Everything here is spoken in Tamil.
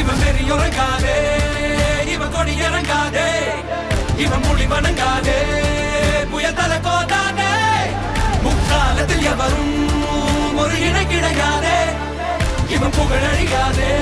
இவன் வெறியுறங்காதே இவன் கொடி இறங்காதே இவன் மொழி வணங்காதே புயல் தலை போதாதே. முக்காலத்தில் எவரும் ஒரு இணை கிடையாதே இவன் புகழ் அழியாதே.